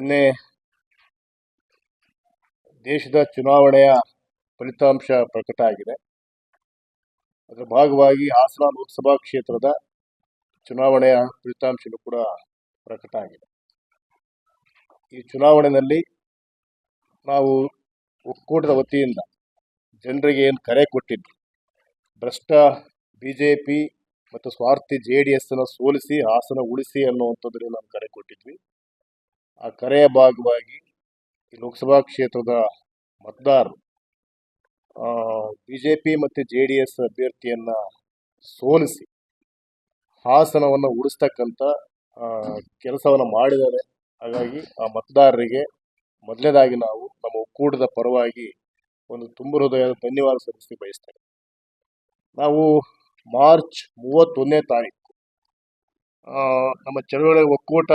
ನಿನ್ನೆ ದೇಶದ ಚುನಾವಣೆಯ ಫಲಿತಾಂಶ ಪ್ರಕಟ ಆಗಿದೆ. ಅದರ ಭಾಗವಾಗಿ ಹಾಸನ ಲೋಕಸಭಾ ಕ್ಷೇತ್ರದ ಚುನಾವಣೆಯ ಫಲಿತಾಂಶಗಳು ಕೂಡ ಪ್ರಕಟ ಆಗಿದೆ. ಈ ಚುನಾವಣೆಯಲ್ಲಿ ನಾವು ಒಕ್ಕೂಟದ ವತಿಯಿಂದ ಜನರಿಗೆ ಏನು ಕರೆ ಕೊಟ್ಟಿದ್ವಿ. ಭ್ರಷ್ಟ ಬಿ ಜೆ ಪಿ ಮತ್ತು ಸ್ವಾರ್ಥಿ ಜೆ ಡಿ ಎಸ್ನ ಸೋಲಿಸಿ, ಹಾಸನ ಉಳಿಸಿ ಅನ್ನುವಂಥದ್ದನ್ನು ನಾವು ಕರೆ ಕೊಟ್ಟಿದ್ವಿ. ಆ ಕರೆಯ ಭಾಗವಾಗಿ ಈ ಲೋಕಸಭಾ ಕ್ಷೇತ್ರದ ಮತದಾರರು ಬಿ ಜೆ ಪಿ ಮತ್ತು ಜೆ ಡಿ ಎಸ್ ಅಭ್ಯರ್ಥಿಯನ್ನ ಸೋಲಿಸಿ ಹಾಸನವನ್ನು ಉಳಿಸ್ತಕ್ಕಂಥ ಕೆಲಸವನ್ನು ಮಾಡಿದ್ದಾರೆ. ಹಾಗಾಗಿ ಆ ಮತದಾರರಿಗೆ ಮೊದಲನೇದಾಗಿ ನಾವು ನಮ್ಮ ಒಕ್ಕೂಟದ ಪರವಾಗಿ ಒಂದು ತುಂಬ ಹೃದಯದ ಧನ್ಯವಾದ ಸಲ್ಲಿಸಿ ಬಯಸ್ತೇವೆ ನಾವು ಮಾರ್ಚ್ ಮೂವತ್ತೊಂದನೇ ತಾರೀಕು ನಮ್ಮ ಚಳವಳಿ ಒಕ್ಕೂಟ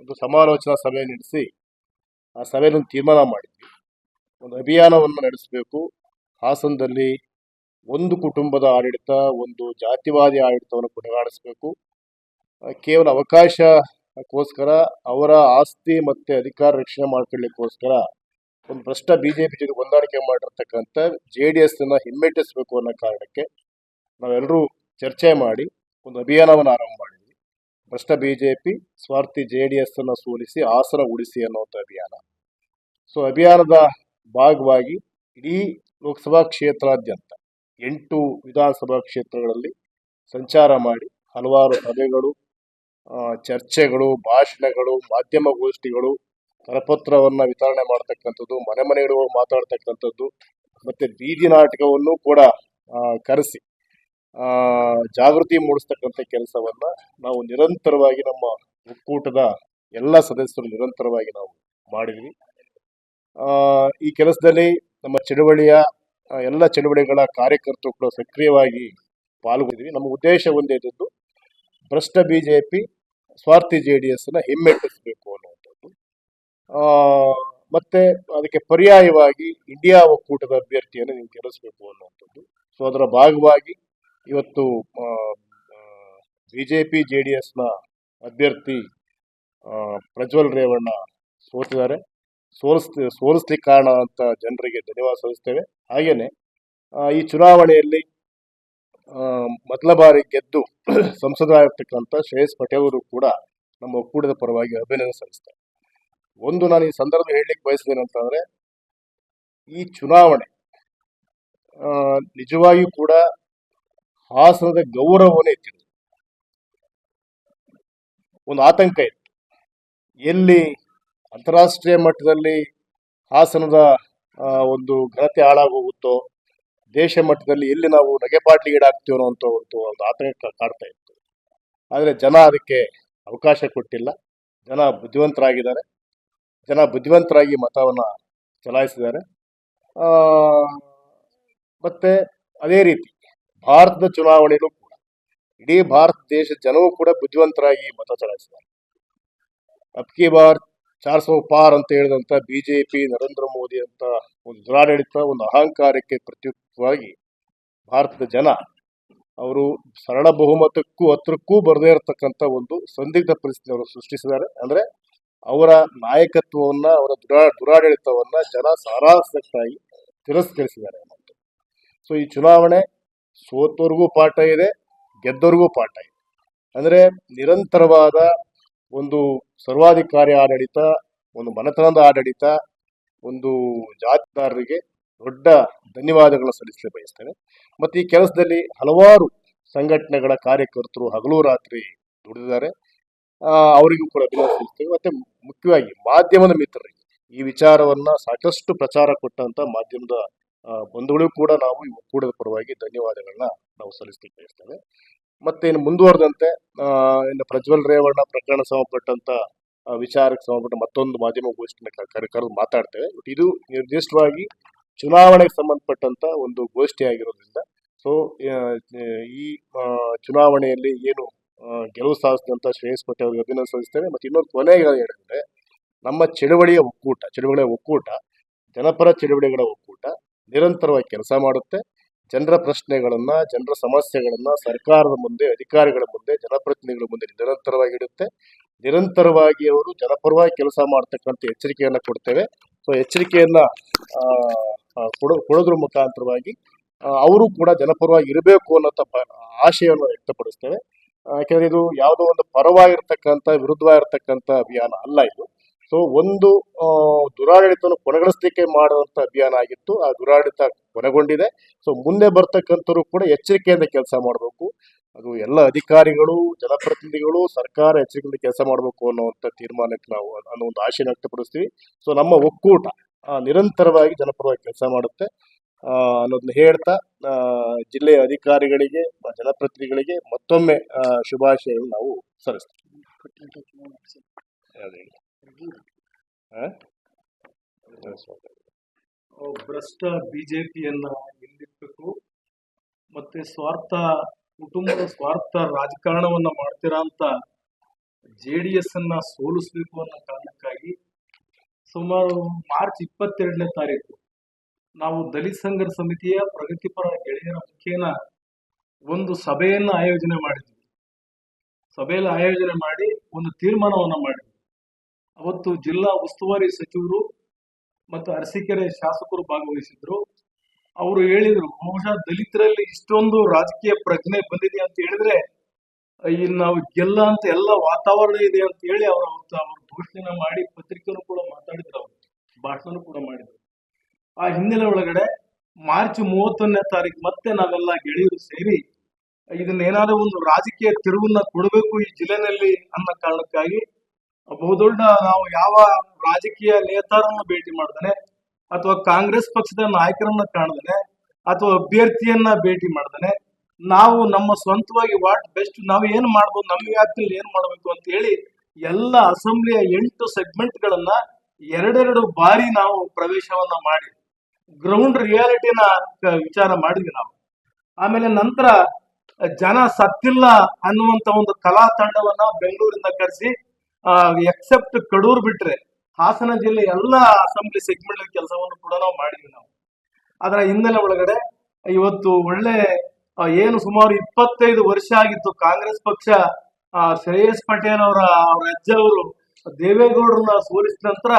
ಒಂದು ಸಮಾಲೋಚನಾ ಸಭೆ ನಡೆಸಿ ಆ ಸಭೆಯಲ್ಲಿ ತೀರ್ಮಾನ ಮಾಡಿದ್ವಿ. ಒಂದು ಅಭಿಯಾನವನ್ನು ನಡೆಸಬೇಕು. ಹಾಸನದಲ್ಲಿ ಒಂದು ಕುಟುಂಬದ ಆಡಳಿತ, ಒಂದು ಜಾತಿವಾದಿ ಆಡಳಿತವನ್ನು ಕೊನೆಗಾಣಿಸಬೇಕು. ಕೇವಲ ಅವಕಾಶಕ್ಕೋಸ್ಕರ, ಅವರ ಆಸ್ತಿ ಮತ್ತು ಅಧಿಕಾರ ರಕ್ಷಣೆ ಮಾಡ್ಕೊಳ್ಳಿಕ್ಕೋಸ್ಕರ ಒಂದು ಭ್ರಷ್ಟ ಬಿ ಜೆ ಪಿ ಜೊತೆ ಹೊಂದಾಣಿಕೆ ಮಾಡಿರ್ತಕ್ಕಂಥ ಜೆ ಡಿ ಎಸ್ ಅನ್ನ ಹಿಮ್ಮೆಟ್ಟಿಸಬೇಕು ಅನ್ನೋ ಕಾರಣಕ್ಕೆ ನಾವೆಲ್ಲರೂ ಚರ್ಚೆ ಮಾಡಿ ಒಂದು ಅಭಿಯಾನವನ್ನು ಆರಂಭ ಮಾಡಿದ್ವಿ ಭ್ರಷ್ಟ ಬಿಜೆಪಿ ಸ್ವಾರ್ಥಿ ಜೆ ಡಿ ಎಸ್ ಅನ್ನು ಸೋಲಿಸಿ ಹಾಸನ ಉಳಿಸಿ ಅನ್ನುವಂಥ ಅಭಿಯಾನ. ಸೊ ಅಭಿಯಾನದ ಭಾಗವಾಗಿ ಇಡೀ ಲೋಕಸಭಾ ಕ್ಷೇತ್ರಾದ್ಯಂತ ಎಂಟು ವಿಧಾನಸಭಾ ಕ್ಷೇತ್ರಗಳಲ್ಲಿ ಸಂಚಾರ ಮಾಡಿ ಹಲವಾರು ಸಭೆಗಳು ಚರ್ಚೆಗಳು, ಭಾಷಣಗಳು, ಮಾಧ್ಯಮ ಗೋಷ್ಠಿಗಳು, ಕರಪತ್ರವನ್ನು ವಿತರಣೆ ಮಾಡ್ತಕ್ಕಂಥದ್ದು, ಮನೆ ಮನೆಗಳು ಮಾತಾಡ್ತಕ್ಕಂಥದ್ದು, ಮತ್ತೆ ಬೀದಿ ನಾಟಕವನ್ನು ಕೂಡ ಕರೆಸಿ. ಜಾಗೃತಿ ಮೂಡಿಸ್ತಕ್ಕಂಥ ಕೆಲಸವನ್ನ ನಾವು ನಿರಂತರವಾಗಿ ನಮ್ಮ ಒಕ್ಕೂಟದ ಎಲ್ಲ ಸದಸ್ಯರು ನಿರಂತರವಾಗಿ ನಾವು ಮಾಡಿದ್ವಿ. ಈ ಕೆಲಸದಲ್ಲಿ ನಮ್ಮ ಚಳುವಳಿಯ ಎಲ್ಲ ಚಳುವಳಿಗಳ ಕಾರ್ಯಕರ್ತರು ಕೂಡ ಸಕ್ರಿಯವಾಗಿ ಪಾಲ್ಗೊಂಡಿದ್ವಿ. ನಮ್ಮ ಉದ್ದೇಶ ಒಂದೇ ಇದ್ದದ್ದು, ಭ್ರಷ್ಟ ಬಿಜೆಪಿ ಸ್ವಾರ್ಥಿ ಜೆ ಡಿ ಎಸ್ನ ಹಿಮ್ಮೆಟ್ಟಿಸಬೇಕು ಅನ್ನುವಂಥದ್ದು. ಮತ್ತೆ ಅದಕ್ಕೆ ಪರ್ಯಾಯವಾಗಿ ಇಂಡಿಯಾ ಒಕ್ಕೂಟದ ಅಭ್ಯರ್ಥಿಯನ್ನು ನೀವು ಗೆಲ್ಲಿಸಬೇಕು ಅನ್ನುವಂಥದ್ದು. ಸೊ, ಅದರ ಭಾಗವಾಗಿ ಇವತ್ತು B J P J D ಎಸ್ನ ಅಭ್ಯರ್ಥಿ ಪ್ರಜ್ವಲ್ ರೇವಣ್ಣ ಸೋತಿದ್ದಾರೆ. ಸೋಲಿಸ್ ಸೋಲಿಸ್ಲಿಕ್ಕೆ ಕಾರಣ ಅಂತ ಜನರಿಗೆ ಧನ್ಯವಾದ ಸಲ್ಲಿಸ್ತೇವೆ. ಹಾಗೆಯೇ ಈ ಚುನಾವಣೆಯಲ್ಲಿ ಮೊದಲ ಬಾರಿ ಗೆದ್ದು ಸಂಸದರಾಗಿರ್ತಕ್ಕಂಥ ಶ್ರೇಯಸ್ ಪಟೇಲ್ ಅವರು ಕೂಡ ನಮ್ಮ ಒಕ್ಕೂಟದ ಪರವಾಗಿ ಅಭಿನಂದನೆ ಸಲ್ಲಿಸ್ತಾರೆ. ಒಂದು ನಾನು ಈ ಸಂದರ್ಭ ಹೇಳಲಿಕ್ಕೆ ಬಯಸಿದ್ದೇನೆ ಅಂತಂದರೆ, ಈ ಚುನಾವಣೆ ನಿಜವಾಗಿಯೂ ಕೂಡ ಹಾಸನದ ಗೌರವವನ್ನು ಹೆಚ್ಚಿದೆ ಒಂದು ಆತಂಕ ಇತ್ತು. ಎಲ್ಲಿ ಅಂತಾರಾಷ್ಟ್ರೀಯ ಮಟ್ಟದಲ್ಲಿ ಹಾಸನದ ಒಂದು ಘನತೆ ಹಾಳಾಗೋಗುತ್ತೋ, ದೇಶ ಮಟ್ಟದಲ್ಲಿ ಎಲ್ಲಿ ನಾವು ನಗೆಪಾಟ್ಲಿಗೀಡಾಗ್ತೀವೋ ಅಂತ ಒಂದು ಒಂದು ಆತಂಕ ಕಾಡ್ತಾ ಇತ್ತು. ಆದರೆ ಜನ ಅದಕ್ಕೆ ಅವಕಾಶ ಕೊಟ್ಟಿಲ್ಲ. ಜನ ಬುದ್ಧಿವಂತರಾಗಿದ್ದಾರೆ. ಜನ ಬುದ್ಧಿವಂತರಾಗಿ ಮತವನ್ನು ಚಲಾಯಿಸಿದ್ದಾರೆ. ಮತ್ತೆ ಅದೇ ರೀತಿ ಭಾರತದ ಚುನಾವಣೆಯಲ್ಲೂ ಕೂಡ, ಇಡೀ ಭಾರತ ದೇಶದ ಜನವೂ ಕೂಡ ಬುದ್ಧಿವಂತರಾಗಿ ಮತ ಚಲಾಯಿಸಿದ್ದಾರೆ. ಅಬ್ಕಿ ಬಾರ್ ಚಾರ್ ಸೌ ಪಾರ್ ಅಂತ ಹೇಳಿದಂತ ಬಿಜೆಪಿ, ನರೇಂದ್ರ ಮೋದಿ ಅಂತ ಒಂದು ದುರಾಡಳಿತ, ಒಂದು ಅಹಂಕಾರಕ್ಕೆ ಪ್ರತಿಯುಕ್ತವಾಗಿ ಭಾರತದ ಜನ ಅವರು ಸರಳ ಬಹುಮತಕ್ಕೂ ಹತ್ರಕ್ಕೂ ಬರದೇ ಇರತಕ್ಕಂತ ಒಂದು ಸಂದಿಗ್ಧ ಪರಿಸ್ಥಿತಿ ಅವರು ಸೃಷ್ಟಿಸಿದ್ದಾರೆ. ಅಂದ್ರೆ ಅವರ ನಾಯಕತ್ವವನ್ನ, ಅವರ ದುರಾ, ದುರಾಡಳಿತವನ್ನ ಜನ ಸಾರಾಸಕ್ತಾಗಿ ತಿರಸ್ಕರಿಸಿದ್ದಾರೆ ಸೊ ಈ ಚುನಾವಣೆ ಸೋತವ್ರಿಗೂ ಪಾಠ ಇದೆ ಗೆದ್ದವ್ರಿಗೂ ಪಾಠ ಇದೆ. ಅಂದ್ರೆ ನಿರಂತರವಾದ ಒಂದು ಸರ್ವಾಧಿಕಾರಿ ಆಡಳಿತ, ಒಂದು ಮನೆತನದ ಆಡಳಿತ, ಒಂದು ಜಾತಿದಾರರಿಗೆ ದೊಡ್ಡ ಧನ್ಯವಾದಗಳನ್ನು ಸಲ್ಲಿಸಲು ಬಯಸ್ತೇನೆ. ಮತ್ತು ಈ ಕೆಲಸದಲ್ಲಿ ಹಲವಾರು ಸಂಘಟನೆಗಳ ಕಾರ್ಯಕರ್ತರು ಹಗಲು ರಾತ್ರಿ ದುಡಿದಿದ್ದಾರೆ. ಅವರಿಗೂ ಕೂಡ ಸಲ್ಲಿಸ್ತೇವೆ ಮತ್ತು ಮುಖ್ಯವಾಗಿ ಮಾಧ್ಯಮದ ಮಿತ್ರರಿಗೆ ಈ ವಿಚಾರವನ್ನು ಸಾಕಷ್ಟು ಪ್ರಚಾರ ಕೊಟ್ಟಂಥ ಮಾಧ್ಯಮದ ಆ, ಬಂಧುಗಳಿಗೂ ಕೂಡ ನಾವು ಈ ಒಕ್ಕೂಟದ ಪರವಾಗಿ ಧನ್ಯವಾದಗಳನ್ನ ನಾವು ಸಲ್ಲಿಸಲಿಕ್ಕೆ ಬಯಸ್ತೇವೆ. ಮತ್ತೆ ಇನ್ನು ಮುಂದುವರೆದಂತೆ ಇನ್ನು ಪ್ರಜ್ವಲ್ ರೇವಣ್ಣ ಪ್ರಕರಣ ಸಂಬಂಧಪಟ್ಟಂತ ವಿಚಾರಕ್ಕೆ ಸಂಬಂಧಪಟ್ಟ ಮತ್ತೊಂದು ಮಾಧ್ಯಮ ಗೋಷ್ಠಿನ ಕರೆದು ಮಾತಾಡ್ತೇವೆ. ಬಟ್ ಇದು ನಿರ್ದಿಷ್ಟವಾಗಿ ಚುನಾವಣೆಗೆ ಸಂಬಂಧಪಟ್ಟಂತ ಒಂದು ಗೋಷ್ಠಿ ಆಗಿರೋದ್ರಿಂದ ಸೊ ಈ ಚುನಾವಣೆಯಲ್ಲಿ ಏನು ಗೆಲುವು ಸಾಧಿಸಿದಂತ ಶ್ರೇಯಸ್ ಪಟೇಲ್ ಅವರಿಗೆ ಅಭಿನಂದನೆ ಸಲ್ಲಿಸ್ತೇವೆ. ಮತ್ತೆ ಇನ್ನೊಂದು ಕೊನೆಗೆ ಹೇಳಿದ್ರೆ ನಮ್ಮ ಚಳುವಳಿಯ ಒಕ್ಕೂಟ ಚಳುವಳಿಯ ಒಕ್ಕೂಟ ಜನಪರ ಚಳುವಳಿಗಳ ಒಕ್ಕೂಟ ನಿರಂತರವಾಗಿ ಕೆಲಸ ಮಾಡುತ್ತೆ. ಜನರ ಪ್ರಶ್ನೆಗಳನ್ನ, ಜನರ ಸಮಸ್ಯೆಗಳನ್ನ ಸರ್ಕಾರದ ಮುಂದೆ, ಅಧಿಕಾರಿಗಳ ಮುಂದೆ, ಜನಪ್ರತಿನಿಧಿಗಳ ಮುಂದೆ ನಿರಂತರವಾಗಿ ಇಡುತ್ತೆ. ನಿರಂತರವಾಗಿ ಅವರು ಜನಪರವಾಗಿ ಕೆಲಸ ಮಾಡ್ತಕ್ಕಂಥ ಎಚ್ಚರಿಕೆಯನ್ನ ಕೊಡ್ತೇವೆ. ಸೊ ಎಚ್ಚರಿಕೆಯನ್ನ ಕೊಡೋ, ಕೊಡೋದ್ರ ಮುಖಾಂತರವಾಗಿ ಅವರು ಕೂಡ ಜನಪರವಾಗಿ ಇರಬೇಕು ಅನ್ನೋ ಆಶಯವನ್ನು ವ್ಯಕ್ತಪಡಿಸ್ತೇವೆ. ಯಾಕಂದ್ರೆ ಇದು ಯಾವುದೋ ಒಂದು ಪರವಾಗಿರ್ತಕ್ಕಂಥ, ವಿರುದ್ಧವಾಗಿರ್ತಕ್ಕಂಥ ಅಭಿಯಾನ ಅಲ್ಲ ಇದು. ಸೊ ಒಂದು ದುರಾಡಳಿತವನ್ನು ಕೊನೆಗೊಳಿಸಲಿಕ್ಕೆ ಮಾಡುವಂತ ಅಭಿಯಾನ ಆಗಿತ್ತು. ಆ ದುರಾಡಳಿತ ಕೊನೆಗೊಂಡಿದೆ. ಸೊ ಮುಂದೆ ಬರ್ತಕ್ಕಂಥವ್ರು ಕೂಡ ಎಚ್ಚರಿಕೆಯಿಂದ ಕೆಲಸ ಮಾಡಬೇಕು. ಅದು ಎಲ್ಲ ಅಧಿಕಾರಿಗಳು ಜನಪ್ರತಿನಿಧಿಗಳು ಸರ್ಕಾರ ಎಚ್ಚರಿಕೆಯಿಂದ ಕೆಲಸ ಮಾಡಬೇಕು ಅನ್ನುವಂಥ ತೀರ್ಮಾನಕ್ಕೆ ನಾವು ಅನ್ನೋ ಒಂದು ಆಶೆನ ವ್ಯಕ್ತಪಡಿಸ್ತೀವಿ. ಸೊ ನಮ್ಮ ಒಕ್ಕೂಟ ನಿರಂತರವಾಗಿ ಜನಪರವಾಗಿ ಕೆಲಸ ಮಾಡುತ್ತೆ. ಅನ್ನೋದನ್ನ ಹೇಳ್ತಾ ಜಿಲ್ಲೆಯ ಅಧಿಕಾರಿಗಳಿಗೆ ಜನಪ್ರತಿನಿಧಿಗಳಿಗೆ ಮತ್ತೊಮ್ಮೆ ಶುಭಾಶಯಗಳು ನಾವು ಸಲ್ಲಿಸ್ತೀವಿ ಯಾವ್ದು ಹೇಳಿ? ಆ? ಭ್ರಷ್ಟ ಬಿಜೆಪಿಯನ್ನ ಹಿಂದಿಟ್ಟು ಮತ್ತೆ ಸ್ವಾರ್ಥ, ಕುಟುಂಬದ ಸ್ವಾರ್ಥ ರಾಜಕಾರಣವನ್ನ ಮಾಡ್ತೀರಾ ಅಂತ ಜೆ ಡಿ ಎಸ್ ಅನ್ನ ಸೋಲಿಸಬೇಕು ಅನ್ನೋ ಕಾರಣಕ್ಕಾಗಿ ಸುಮಾರು ಮಾರ್ಚ್ ಇಪ್ಪತ್ತೆರಡನೇ ತಾರೀಕು ನಾವು ದಲಿತ ಸಂಘರ್ಷ ಸಮಿತಿಯ ಪ್ರಗತಿಪರ ಗೆಳೆಯರ ಮುಖೇನ ಒಂದು ಸಭೆಯನ್ನ ಆಯೋಜನೆ ಮಾಡಿದ್ವಿ. ಸಭೆಯಲ್ಲಿ ಆಯೋಜನೆ ಮಾಡಿ ಒಂದು ತೀರ್ಮಾನವನ್ನ ಮಾಡಿದ್ವಿ. ಅವತ್ತು ಜಿಲ್ಲಾ ಉಸ್ತುವಾರಿ ಸಚಿವರು ಮತ್ತು ಅರಸೀಕೆರೆ ಶಾಸಕರು ಭಾಗವಹಿಸಿದ್ರು. ಅವರು ಹೇಳಿದ್ರು, ಬಹುಶಃ ದಲಿತರಲ್ಲಿ ಇಷ್ಟೊಂದು ರಾಜಕೀಯ ಪ್ರಜ್ಞೆ ಬಂದಿದೆ ಅಂತ ಹೇಳಿದ್ರೆ ಈ ನಾವು ಗೆಲ್ಲ ಅಂತ ಎಲ್ಲ ವಾತಾವರಣ ಇದೆ ಅಂತ ಹೇಳಿ ಅವರು ಅವರು ಘೋಷಣೆ ಮಾಡಿ ಪತ್ರಿಕೆನೂ ಕೂಡ ಮಾತಾಡಿದ್ರು ಅವರು ಭಾಷಣ ಕೂಡ ಮಾಡಿದ್ರು. ಆ ಹಿನ್ನೆಲೆ ಒಳಗಡೆ ಮಾರ್ಚ್ ಮೂವತ್ತೊಂದನೇ ತಾರೀಕು ಮತ್ತೆ ನಾವೆಲ್ಲ ಗೆಳೆಯರು ಸೇರಿ ಇದನ್ನ ಏನಾದ್ರು ಒಂದು ರಾಜಕೀಯ ತಿರುವನ್ನ ಕೊಡಬೇಕು ಈ ಜಿಲ್ಲೆನಲ್ಲಿ ಅನ್ನೋ ಕಾರಣಕ್ಕಾಗಿ ಬಹುದೊಡ್ಡ ನಾವು ಯಾವ ರಾಜಕೀಯ ನೇತಾರನ್ನು ಭೇಟಿ ಮಾಡ್ದಾನೆ, ಅಥವಾ ಕಾಂಗ್ರೆಸ್ ಪಕ್ಷದ ನಾಯಕರನ್ನ ಕಾಣದನೆ, ಅಥವಾ ಅಭ್ಯರ್ಥಿಯನ್ನ ಭೇಟಿ ಮಾಡ್ದಾನೆ, ನಾವು ನಮ್ಮ ಸ್ವಂತವಾಗಿ ವಾಟ್ ಬೆಸ್ಟ್ ನಾವು ಏನ್ ಮಾಡ್ಬೋದು ನಮ್ಮ ವ್ಯಾಪ್ತಿಯಲ್ಲಿ ಏನ್ ಮಾಡ್ಬೇಕು ಅಂತ ಹೇಳಿ ಎಲ್ಲ ಅಸೆಂಬ್ಲಿಯ ಎಂಟು ಸೆಗ್ಮೆಂಟ್ ಗಳನ್ನ ಎರಡೆರಡು ಬಾರಿ ನಾವು ಪ್ರವೇಶವನ್ನ ಮಾಡಿ, ಗ್ರೌಂಡ್ ರಿಯಾಲಿಟಿನ ವಿಚಾರ ಮಾಡಿದ್ವಿ ನಾವು. ಆಮೇಲೆ ನಂತರ ಜನ ಸತ್ತಿಲ್ಲ ಅನ್ನುವಂತ ಒಂದು ಕಲಾ ತಂಡವನ್ನ ಬೆಂಗಳೂರಿಂದ ಕರೆಸಿ ಎಕ್ಸೆಪ್ಟ್ ಕಡೂರ್ ಬಿಟ್ರೆ ಹಾಸನ ಜಿಲ್ಲೆ ಎಲ್ಲ ಅಸೆಂಬ್ಲಿ ಸೆಗ್ಮೆಂಟ್ ಕೆಲಸವನ್ನು ಕೂಡ ನಾವು ಮಾಡಿದ್ವಿ ನಾವು. ಅದರ ಹಿನ್ನೆಲೆ ಒಳಗಡೆ ಇವತ್ತು ಒಳ್ಳೆ ಏನು ಸುಮಾರು ಇಪ್ಪತ್ತೈದು ವರ್ಷ ಆಗಿತ್ತು ಕಾಂಗ್ರೆಸ್ ಪಕ್ಷ ಶ್ರೇಯಸ್ ಪಟೇಲ್ ಅವರ ಅವರ ಅಜ್ಜ ಅವರು ದೇವೇಗೌಡರನ್ನ ಸೋಲಿಸಿದ ನಂತರ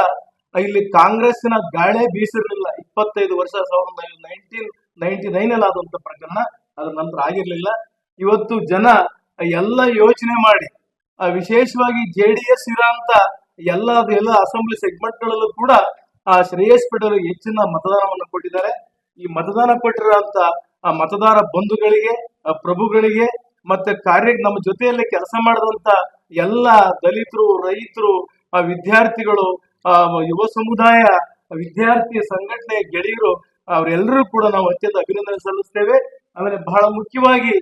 ಇಲ್ಲಿ ಕಾಂಗ್ರೆಸ್ನ ಗಾಳೆ ಬೀಸಿರ್ಲಿಲ್ಲ. ಇಪ್ಪತ್ತೈದು ವರ್ಷ ಸಾವಿರದ ನೈನ್ಟೀನ್, ನೈನ್ಟಿ ನೈನ್ ಅಲ್ಲಿ ಆದಂತ ಪ್ರಕರಣ, ಅದ್ರ ನಂತರ ಆಗಿರ್ಲಿಲ್ಲ. ಇವತ್ತು ಜನ ಎಲ್ಲ ಯೋಚನೆ ಮಾಡಿ ವಿಶೇಷವಾಗಿ ಜೆ ಡಿ ಎಸ್ ಇರೋಂತ ಎಲ್ಲ ಎಲ್ಲ ಅಸೆಂಬ್ಲಿ ಸೆಗ್ಮೆಂಟ್ ಗಳಲ್ಲೂ ಕೂಡ ಆ ಶ್ರೇಯಸ್ ಪಟೇಲ್ ಹೆಚ್ಚಿನ ಮತದಾನವನ್ನು ಕೊಟ್ಟಿದ್ದಾರೆ. ಈ ಮತದಾನ ಕೊಟ್ಟಿರುವಂತ ಮತದಾರ ಬಂಧುಗಳಿಗೆ ಪ್ರಭುಗಳಿಗೆ ಮತ್ತೆ ಕಾರ್ಯ, ನಮ್ಮ ಜೊತೆಯಲ್ಲಿ ಕೆಲಸ ಮಾಡಿದಂತ ಎಲ್ಲ ದಲಿತರು, ರೈತರು, ಆ ವಿದ್ಯಾರ್ಥಿಗಳು ಯುವ ಸಮುದಾಯ, ವಿದ್ಯಾರ್ಥಿ ಸಂಘಟನೆ ಗೆಳೆಯರು ಅವರೆಲ್ಲರೂ ಕೂಡ ನಾವು ಅತ್ಯಂತ ಅಭಿನಂದನೆ ಸಲ್ಲಿಸ್ತೇವೆ. ಆಮೇಲೆ ಬಹಳ ಮುಖ್ಯವಾಗಿ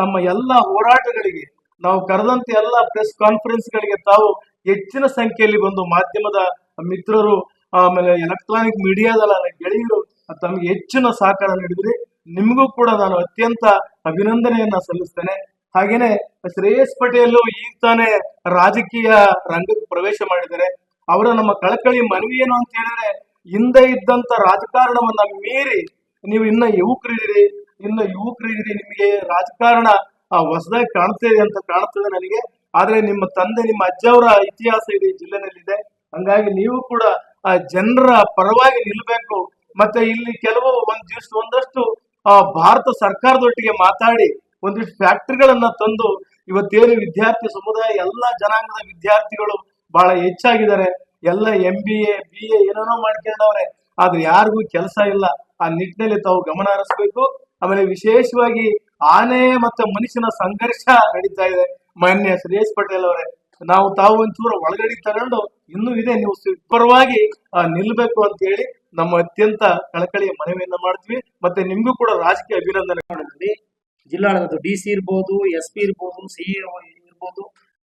ನಮ್ಮ ಎಲ್ಲ ಹೋರಾಟಗಳಿಗೆ ನಾವು ಕರೆದಂತ ಎಲ್ಲ ಪ್ರೆಸ್ ಕಾನ್ಫರೆನ್ಸ್ ಗಳಿಗೆ ತಾವು ಹೆಚ್ಚಿನ ಸಂಖ್ಯೆಯಲ್ಲಿ ಬಂದು ಮಾಧ್ಯಮದ ಮಿತ್ರರು, ಆಮೇಲೆ ಎಲೆಕ್ಟ್ರಾನಿಕ್ ಮೀಡಿಯಾದಲ್ಲ ಗೆಳೆಯರು ತಮಗೆ ಹೆಚ್ಚಿನ ಸಹಕಾರ ನೀಡಿದ್ರಿ. ನಿಮಗೂ ಕೂಡ ನಾನು ಅತ್ಯಂತ ಅಭಿನಂದನೆಯನ್ನ ಸಲ್ಲಿಸ್ತೇನೆ. ಹಾಗೇನೆ ಶ್ರೇಯಸ್ ಪಟೇಲ್ ಈಗ ತಾನೇ ರಾಜಕೀಯ ರಂಗಕ್ಕೆ ಪ್ರವೇಶ ಮಾಡಿದ್ದಾರೆ. ಅವರ ನಮ್ಮ ಕಳಕಳಿ ಮನವಿ ಏನು ಅಂತ ಹೇಳಿದ್ರೆ, ಹಿಂದೆ ಇದ್ದಂತ ರಾಜಕಾರಣವನ್ನ ಮೀರಿ ನೀವು ಇನ್ನ ಯುವಕರಿದ್ದೀರಿ ಇನ್ನ ಯುವಕರಿದ್ದೀರಿ, ನಿಮಗೆ ರಾಜಕಾರಣ ಹೊಸದಾಗಿ ಕಾಣ್ತಿದೆ ಅಂತ ಕಾಣ್ತದೆ ನನಗೆ. ಆದ್ರೆ ನಿಮ್ಮ ತಂದೆ, ನಿಮ್ಮ ಅಜ್ಜವರ ಇತಿಹಾಸ ಇದೆ ಈ ಜಿಲ್ಲೆನಲ್ಲಿದೆ. ಹಂಗಾಗಿ ನೀವು ಕೂಡ ಆ ಜನರ ಪರವಾಗಿ ನಿಲ್ಬೇಕು. ಮತ್ತೆ ಇಲ್ಲಿ ಕೆಲವು ಒಂದಿಷ್ಟು ಒಂದಷ್ಟು, ಆ ಭಾರತ ಸರ್ಕಾರದೊಟ್ಟಿಗೆ ಮಾತಾಡಿ, ಒಂದಿಷ್ಟು ಫ್ಯಾಕ್ಟರಿಗಳನ್ನ ತಂದು, ಇವತ್ತೇನು ವಿದ್ಯಾರ್ಥಿ ಸಮುದಾಯ, ಎಲ್ಲ ಜನಾಂಗದ ವಿದ್ಯಾರ್ಥಿಗಳು ಬಹಳ ಹೆಚ್ಚಾಗಿದ್ದಾರೆ. ಎಲ್ಲ M B A B A ಏನೇನೋ ಮಾಡ್ಕೊಂಡವ್ರೆ ಆದ್ರೆ ಯಾರಿಗೂ ಕೆಲಸ ಇಲ್ಲ. ಆ ನಿಟ್ಟಿನಲ್ಲಿ ತಾವು ಗಮನ ಹರಿಸ್ಬೇಕು. ಆಮೇಲೆ ವಿಶೇಷವಾಗಿ ಆನೆ ಮತ್ತೆ ಮನುಷ್ಯನ ಸಂಘರ್ಷ ನಡೀತಾ ಇದೆ. ಮಾನ್ಯ ಶ್ರೇಯಸ್ ಪಟೇಲ್ ಅವರೇ, ನಾವು ತಾವು ಒಂಚೂರು ಒಳಗಡೆ ತಗೊಂಡು ಇನ್ನೂ ಇದೆ. ನೀವು ಪರವಾಗಿ ನಿಲ್ಬೇಕು ಅಂತ ಹೇಳಿ ನಮ್ಮ ಅತ್ಯಂತ ಕಳಕಳಿಯ ಮನವಿಯನ್ನ ಮಾಡ್ತೀವಿ. ಮತ್ತೆ ನಿಮ್ಗೂ ಕೂಡ ರಾಜಕೀಯ ಅಭಿನಂದನೆ ಮಾಡಿದ್ವಿ ಜಿಲ್ಲಾಡಳಿತ ಡಿ ಸಿ ಇರ್ಬೋದು ಎಸ್ ಪಿ ಇರ್ಬೋದು ಸಿ ಇರ್ಬೋದು,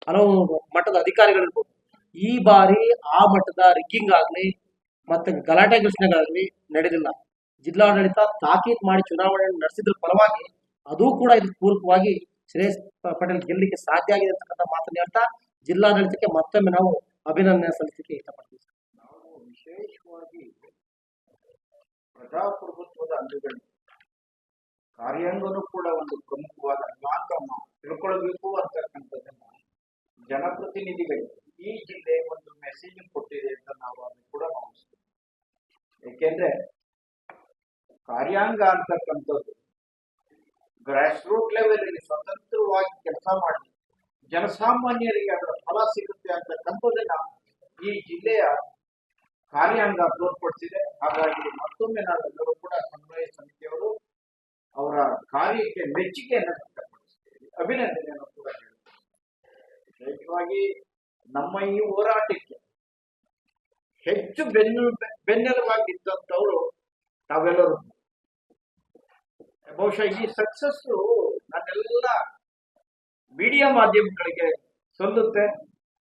ಹಲವು ಮಟ್ಟದ ಅಧಿಕಾರಿಗಳಿರ್ಬೋದು. ಈ ಬಾರಿ ಆ ಮಟ್ಟದ ರಿಗ್ಗಿಂಗ್ ಆಗ್ಲಿ, ಮತ್ತೆ ಗಲಾಟೆ ಘೋಷಣೆಗಳಾಗ್ಲಿ ನಡೆದಿಲ್ಲ. ಜಿಲ್ಲಾಡಳಿತ ತಾಕೀತ್ ಮಾಡಿ ಚುನಾವಣೆ ನಡೆಸಿದ್ರ ಫಲವಾಗಿ ಅದು ಕೂಡ ಇದು ಪೂರಕವಾಗಿ ಶ್ರೇಯಸ್ ಪ- ಪಟೇಲ್ ಗೆಲ್ಲಲಿಕ್ಕೆ ಸಾಧ್ಯ ಆಗಿದೆ ಅಂತಕ್ಕಂಥ ಮಾತನ್ನ ಹೇಳ್ತಾ ಜಿಲ್ಲಾಡಳಿತಕ್ಕೆ ಮತ್ತೊಮ್ಮೆ ನಾವು ಅಭಿನಂದನೆ ಸಲ್ಲಿಸಲಿಕ್ಕೆ ಇಷ್ಟಪಡ್ತೀವಿ. ನಾವು ವಿಶೇಷವಾಗಿ ಪ್ರಜಾಪ್ರಭುತ್ವದ ಅಂಗಗಳು ಕಾರ್ಯಾಂಗನೂ ಕೂಡ ಒಂದು ಪ್ರಮುಖವಾದ ನಾವು ತಿಳ್ಕೊಳ್ಬೇಕು ಅಂತಕ್ಕಂಥದ್ದನ್ನ ಜನಪ್ರತಿನಿಧಿಗಳಿಗೆ ಈ ಜಿಲ್ಲೆ ಒಂದು ಮೆಸೇಜ್ ಕೊಟ್ಟಿದೆ ಅಂತ ನಾವು ಅದನ್ನು ಕೂಡ ಭಾವಿಸ್ತೇವೆ. ಏಕೆಂದ್ರೆ ಕಾರ್ಯಾಂಗ ಅಂತಕ್ಕಂಥದ್ದು ಗ್ರಾಸ್ ರೂಟ್ ಲೆವೆಲ್ ಅಲ್ಲಿ ಸ್ವತಂತ್ರವಾಗಿ ಕೆಲಸ ಮಾಡಿ, ಜನಸಾಮಾನ್ಯರಿಗೆ ಅದರ ಫಲ ಸಿಗುತ್ತೆ ಅಂತಕ್ಕಂಥದ್ದನ್ನ ಈ ಜಿಲ್ಲೆಯ ಕಾರ್ಯಾಂಗ ತೋರ್ಪಡಿಸಿದೆ. ಹಾಗಾಗಿ ಮತ್ತೊಮ್ಮೆ ನಾವೆಲ್ಲರೂ ಕೂಡ ಸಮನ್ವಯ ಸಮಿತಿಯವರು ಅವರ ಕಾರ್ಯಕ್ಕೆ ಮೆಚ್ಚುಗೆಯನ್ನು ವ್ಯಕ್ತಪಡಿಸಿದ್ದೇವೆ ಅಭಿನಂದನೆಯನ್ನು ಕೂಡ ವಿಶೇಷವಾಗಿ ನಮ್ಮ ಈ ಹೋರಾಟಕ್ಕೆ ಹೆಚ್ಚು ಬೆನ್ನು ಬೆನ್ನೆಲುಬಾಗಿದ್ದಂಥವರು ತಾವೆಲ್ಲರೂ. ಬಹುಶಃ ಈ ಸಕ್ಸಸ್ ನನ್ನೆಲ್ಲ ಮೀಡಿಯಾ ಮಾಧ್ಯಮಗಳಿಗೆ ಸಲ್ಲುತ್ತೆ.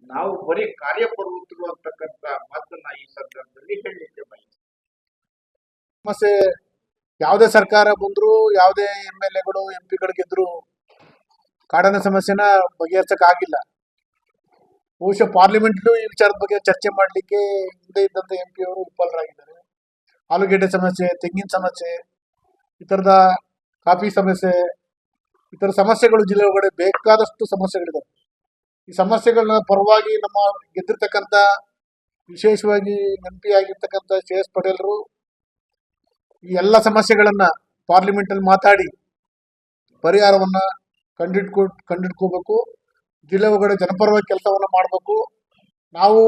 ನಾವು ಬರೀ ಕಾರ್ಯಪ್ರವೃತ್ತರು ಅಂತಕ್ಕಂಥ ಮಾತನ್ನ ಈ ಸಂದರ್ಭದಲ್ಲಿ ಹೇಳಲಿಕ್ಕೆ ಬಯಸ್ತೇನೆ. ಸಮಸ್ಯೆ, ಯಾವುದೇ ಸರ್ಕಾರ ಬಂದ್ರು, ಯಾವುದೇ ಎಂ ಎಲ್ ಎಗಳು, ಎಂ ಪಿಗಳು ಗೆದ್ರು ಕಾಡಿನ ಸಮಸ್ಯೆನ ಬಗೆಹರಿಸಕ್ ಆಗಿಲ್ಲ ಬಹುಶಃ ಪಾರ್ಲಿಮೆಂಟ್ಲು ಈ ವಿಚಾರದ ಬಗ್ಗೆ ಚರ್ಚೆ ಮಾಡಲಿಕ್ಕೆ ಹಿಂದೆ ಇದ್ದಂತ ಎಂ ಪಿ ಅವರು ವಿಫಲರಾಗಿದ್ದಾರೆ. ಆಲೂಗೆಡ್ಡೆ ಸಮಸ್ಯೆ, ತೆಂಗಿನ ಸಮಸ್ಯೆ, ಈ ಥರದ ಕಾಫಿ ಸಮಸ್ಯೆ, ಇತರ ಸಮಸ್ಯೆಗಳು ಜಿಲ್ಲೆ ಒಳಗಡೆ ಬೇಕಾದಷ್ಟು ಸಮಸ್ಯೆಗಳಿದೆ ಈ ಸಮಸ್ಯೆಗಳನ್ನ ಪರವಾಗಿ ನಮ್ಮ ಗೆದ್ದಿರ್ತಕ್ಕಂಥ, ವಿಶೇಷವಾಗಿ ಎಂ ಪಿ ಆಗಿರ್ತಕ್ಕಂಥ ಎಸ್ ಪಟೇಲ್ರು ಈ ಎಲ್ಲ ಸಮಸ್ಯೆಗಳನ್ನ ಪಾರ್ಲಿಮೆಂಟ್ ಅಲ್ಲಿ ಮಾತಾಡಿ ಪರಿಹಾರವನ್ನ ಕಂಡಿಡ್ಕೊ ಕಂಡಿಟ್ಕೋಬೇಕು. ಜಿಲ್ಲೆ ಒಳಗಡೆ ಜನಪರವಾಗಿ ಕೆಲಸವನ್ನ ಮಾಡಬೇಕು. ನಾವು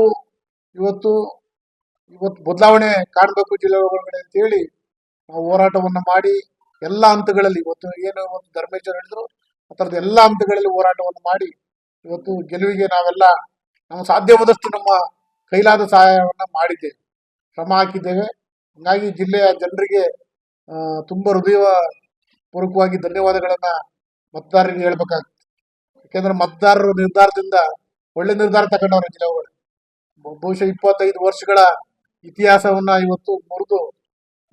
ಇವತ್ತು ಇವತ್ತು ಬದಲಾವಣೆ ಕಾಣಬೇಕು ಜಿಲ್ಲೆ ಒಳಗಡೆ ಅಂತ ಹೇಳಿ ನಾವು ಹೋರಾಟವನ್ನು ಮಾಡಿ ಎಲ್ಲ ಹಂತಗಳಲ್ಲಿ ಇವತ್ತು ಏನು ಒಂದು ಧರ್ಮೇಶ್ವರ್ ಹೇಳಿದ್ರು, ಆ ಥರದ ಎಲ್ಲ ಹಂತಗಳಲ್ಲಿ ಹೋರಾಟವನ್ನು ಮಾಡಿ ಇವತ್ತು ಗೆಲುವಿಗೆ ನಾವೆಲ್ಲ ನಾವು ಸಾಧ್ಯವಾದಷ್ಟು ನಮ್ಮ ಕೈಲಾದ ಸಹಾಯವನ್ನು ಮಾಡಿದ್ದೇವೆ. ಶ್ರಮ ಹಾಕಿದ್ದೇವೆ. ಹಂಗಾಗಿ ಜಿಲ್ಲೆಯ ಜನರಿಗೆ ತುಂಬ ತುಂಬಾ ಹೃದಯ ಪೂರ್ವಕವಾಗಿ ಧನ್ಯವಾದಗಳನ್ನ ಮತದಾರರಿಗೆ ಹೇಳ್ಬೇಕಾಗ್ತದೆ ಯಾಕೆಂದ್ರೆ ಮತದಾರರ ನಿರ್ಧಾರದಿಂದ ಒಳ್ಳೆ ನಿರ್ಧಾರ ತಗೊಂಡವ್ರೆ ಜಿಲ್ಲೆಗಳು ಬಹುಶಃ ಇಪ್ಪತ್ತೈದು ವರ್ಷಗಳ ಇತಿಹಾಸವನ್ನ ಇವತ್ತು ಮುರಿದು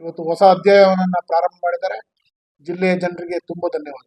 ಇವತ್ತು ಹೊಸ ಅಧ್ಯಾಯವನ್ನ ಪ್ರಾರಂಭ ಮಾಡಿದ್ದಾರೆ. ಜಿಲ್ಲೆಯ ಜನರಿಗೆ ತುಂಬಾ ಧನ್ಯವಾದ